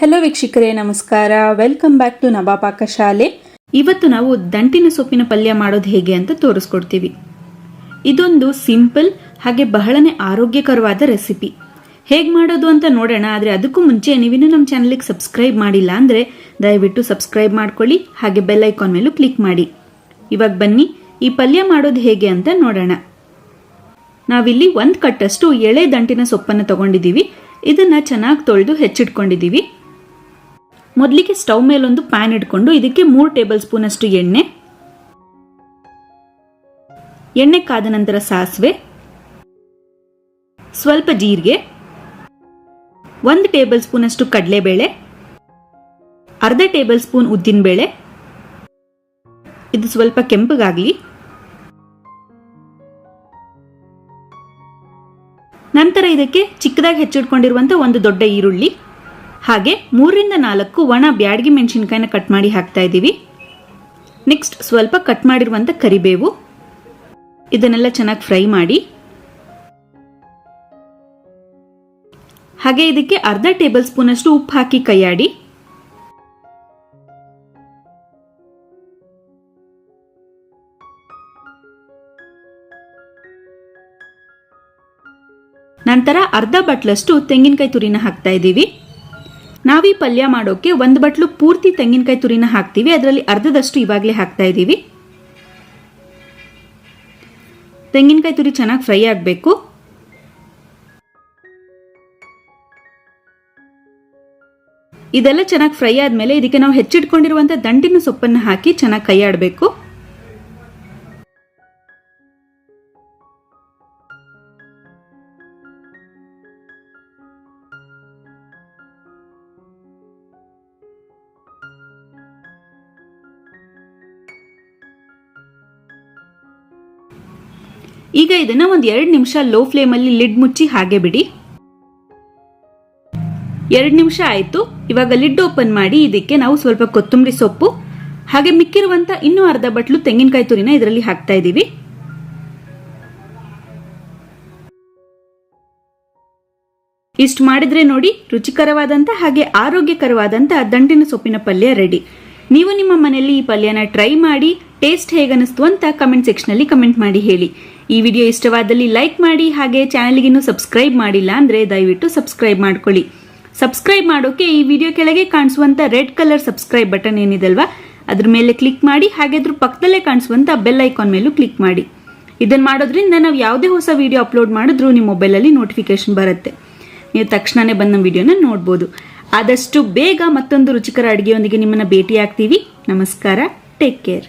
Hello ವೀಕ್ಷಕರೇ, ನಮಸ್ಕಾರ. Welcome back to ನಬಾ ಪಾಕಶಾಲೆ ಇವತ್ತು ನಾವು ದಂಟಿನ ಸೊಪ್ಪಿನ ಪಲ್ಯ ಮಾಡೋದು ಹೇಗೆ ಅಂತ ತೋರಿಸ್ಕೊಡ್ತೀವಿ. ಇದೊಂದು ಸಿಂಪಲ್ ಹಾಗೆ ಬಹಳನೇ ಆರೋಗ್ಯಕರವಾದ ರೆಸಿಪಿ ಹೇಗೆ ಮಾಡೋದು ಅಂತ ನೋಡೋಣ, ಆದರೆ ಅದಕ್ಕೂ ಮುಂಚೆ ನೀವಿನ್ನೂ ನಮ್ಮ ಚಾನಲ್ಗೆ ಸಬ್ಸ್ಕ್ರೈಬ್ ಮಾಡಿಲ್ಲ ಅಂದರೆ ದಯವಿಟ್ಟು ಸಬ್ಸ್ಕ್ರೈಬ್ ಮಾಡ್ಕೊಳ್ಳಿ, ಹಾಗೆ ಬೆಲ್ ಐಕಾನ್ ಮೇಲೂ ಕ್ಲಿಕ್ ಮಾಡಿ. ಇವಾಗ ಬನ್ನಿ, ಈ ಪಲ್ಯ ಮಾಡೋದು ಹೇಗೆ ಅಂತ ನೋಡೋಣ. ನಾವಿಲ್ಲಿ ಒಂದು ಕಟ್ಟಷ್ಟು ಎಳೆ ದಂಟಿನ ಸೊಪ್ಪನ್ನು ತಗೊಂಡಿದ್ದೀವಿ. ಇದನ್ನ ಚೆನ್ನಾಗಿ ತೊಳೆದು ಹೆಚ್ಚಿಟ್ಕೊಂಡಿದ್ದೀವಿ. ಮೊದಲಿಗೆ ಸ್ಟವ್ ಮೇಲೊಂದು ಪ್ಯಾನ್ ಇಟ್ಕೊಂಡು ಇದಕ್ಕೆ ಮೂರು ಟೇಬಲ್ ಸ್ಪೂನಷ್ಟು ಎಣ್ಣೆ ಎಣ್ಣೆ ಕಾದ ನಂತರ ಸಾಸಿವೆ, ಸ್ವಲ್ಪ ಜೀರಿಗೆ, ಒಂದು ಟೇಬಲ್ ಸ್ಪೂನಷ್ಟು ಕಡಲೆಬೇಳೆ, ಅರ್ಧ ಟೇಬಲ್ ಸ್ಪೂನ್ ಉದ್ದಿನಬೇಳೆ, ಇದು ಸ್ವಲ್ಪ ಕೆಂಪಗಾಗಲಿ. ನಂತರ ಇದಕ್ಕೆ ಚಿಕ್ಕದಾಗಿ ಹೆಚ್ಚಿಟ್ಕೊಂಡಿರುವಂಥ ಒಂದು ದೊಡ್ಡ ಈರುಳ್ಳಿ ಹಾಗೆ ಮೂರರಿಂದ ನಾಲ್ಕು ಒಣ ಬ್ಯಾಡಗಿ ಮೆಣಸಿನ್ಕಾಯಿನ ಕಟ್ ಮಾಡಿ ಹಾಕ್ತಾ ಇದ್ದೀವಿ. ನೆಕ್ಸ್ಟ್ ಸ್ವಲ್ಪ ಕಟ್ ಮಾಡಿರುವಂಥ ಕರಿಬೇವು. ಇದನ್ನೆಲ್ಲ ಚೆನ್ನಾಗಿ ಫ್ರೈ ಮಾಡಿ. ಹಾಗೆ ಇದಕ್ಕೆ ಅರ್ಧ ಟೇಬಲ್ ಸ್ಪೂನ್ ಅಷ್ಟು ಉಪ್ಪು ಹಾಕಿ ಕೈಯಾಡಿ. ನಂತರ ಅರ್ಧ ಬಟ್ಲಷ್ಟು ತೆಂಗಿನಕಾಯಿ ತುರಿನ ಹಾಕ್ತಾ ಇದ್ದೀವಿ. ನಾವೀ ಪಲ್ಯ ಮಾಡೋಕೆ ಒಂದು ಬಟ್ಲು ಪೂರ್ತಿ ತೆಂಗಿನಕಾಯಿ ತುರಿನ ಹಾಕ್ತೀವಿ. ಅದರಲ್ಲಿ ಅರ್ಧದಷ್ಟು ಇವಾಗಲೇ ಹಾಕ್ತಾ ಇದ್ದೀವಿ. ತೆಂಗಿನಕಾಯಿ ತುರಿ ಚೆನ್ನಾಗಿ ಫ್ರೈ ಆಗಬೇಕು. ಇದೆಲ್ಲ ಚೆನ್ನಾಗಿ ಫ್ರೈ ಆದಮೇಲೆ ಇದಕ್ಕೆ ನಾವು ಹೆಚ್ಚಿಟ್ಕೊಂಡಿರುವಂಥ ದಂಟಿನ ಸೊಪ್ಪನ್ನು ಹಾಕಿ ಚೆನ್ನಾಗಿ ಕೈಯಾಡಬೇಕು. ಈಗ ಇದನ್ನ ಒಂದು ಎರಡು ನಿಮಿಷ ಲೋ ಫ್ಲೇಮಲ್ಲಿ ಲಿಡ್ ಮುಚ್ಚಿ ಹಾಗೆ ಬಿಡಿ. ಎರಡು ನಿಮಿಷ ಆಯಿತು. ಇವಾಗ ಲಿಡ್ ಓಪನ್ ಮಾಡಿ ಇದಕ್ಕೆ ನಾವು ಸ್ವಲ್ಪ ಕೊತ್ತಂಬರಿ ಸೊಪ್ಪು, ಹಾಗೆ ಮಿಕ್ಕಿರುವಂತ ಇನ್ನೂ ಅರ್ಧ ಬಟ್ಲು ತೆಂಗಿನಕಾಯಿ ತುರಿನ ಇದರಲ್ಲಿ ಹಾಕ್ತಾ ಇದ್ದೀವಿ. ಇಷ್ಟು ಮಾಡಿದ್ರೆ ನೋಡಿ ರುಚಿಕರವಾದಂಥ ಹಾಗೆ ಆರೋಗ್ಯಕರವಾದಂಥ ದಂಟಿನ ಸೊಪ್ಪಿನ ಪಲ್ಯ ರೆಡಿ ನೀವು ನಿಮ್ಮ ಮನೆಯಲ್ಲಿ ಈ ಪಲ್ಯನ ಟ್ರೈ ಮಾಡಿ ಟೇಸ್ಟ್ ಹೇಗನಿಸ್ತು ಅಂತ ಕಮೆಂಟ್ ಸೆಕ್ಷನಲ್ಲಿ ಕಮೆಂಟ್ ಮಾಡಿ ಹೇಳಿ. ಈ ವಿಡಿಯೋ ಇಷ್ಟವಾದಲ್ಲಿ ಲೈಕ್ ಮಾಡಿ, ಹಾಗೆ ಚಾನಲ್ಗಿನ್ನೂ ಸಬ್ಸ್ಕ್ರೈಬ್ ಮಾಡಿಲ್ಲ ಅಂದರೆ ದಯವಿಟ್ಟು ಸಬ್ಸ್ಕ್ರೈಬ್ ಮಾಡ್ಕೊಳ್ಳಿ. ಸಬ್ಸ್ಕ್ರೈಬ್ ಮಾಡೋಕೆ ಈ ವಿಡಿಯೋ ಕೆಳಗೆ ಕಾಣಿಸುವಂಥ ರೆಡ್ ಕಲರ್ ಸಬ್ಸ್ಕ್ರೈಬ್ ಬಟನ್ ಏನಿದೆಲ್ವಾ, ಅದ್ರ ಮೇಲೆ ಕ್ಲಿಕ್ ಮಾಡಿ, ಹಾಗೆ ಅದ್ರ ಪಕ್ಕದಲ್ಲೇ ಕಾಣಿಸುವಂಥ ಬೆಲ್ ಐಕಾನ್ ಮೇಲೂ ಕ್ಲಿಕ್ ಮಾಡಿ. ಇದನ್ನು ಮಾಡೋದ್ರಿಂದ ನಾವು ಯಾವುದೇ ಹೊಸ ವಿಡಿಯೋ ಅಪ್ಲೋಡ್ ಮಾಡಿದ್ರೂ ನಿಮ್ಮ ಮೊಬೈಲಲ್ಲಿ ನೋಟಿಫಿಕೇಶನ್ ಬರುತ್ತೆ. ನೀವು ತಕ್ಷಣನೇ ಬಂದ ವಿಡಿಯೋನ ನೋಡ್ಬೋದು. ಆದಷ್ಟು ಬೇಗ ಮತ್ತೊಂದು ರುಚಿಕರ ಅಡುಗೆಯೊಂದಿಗೆ ನಿಮ್ಮನ್ನು ಭೇಟಿ ಆಗ್ತೀವಿ ನಮಸ್ಕಾರ. Take care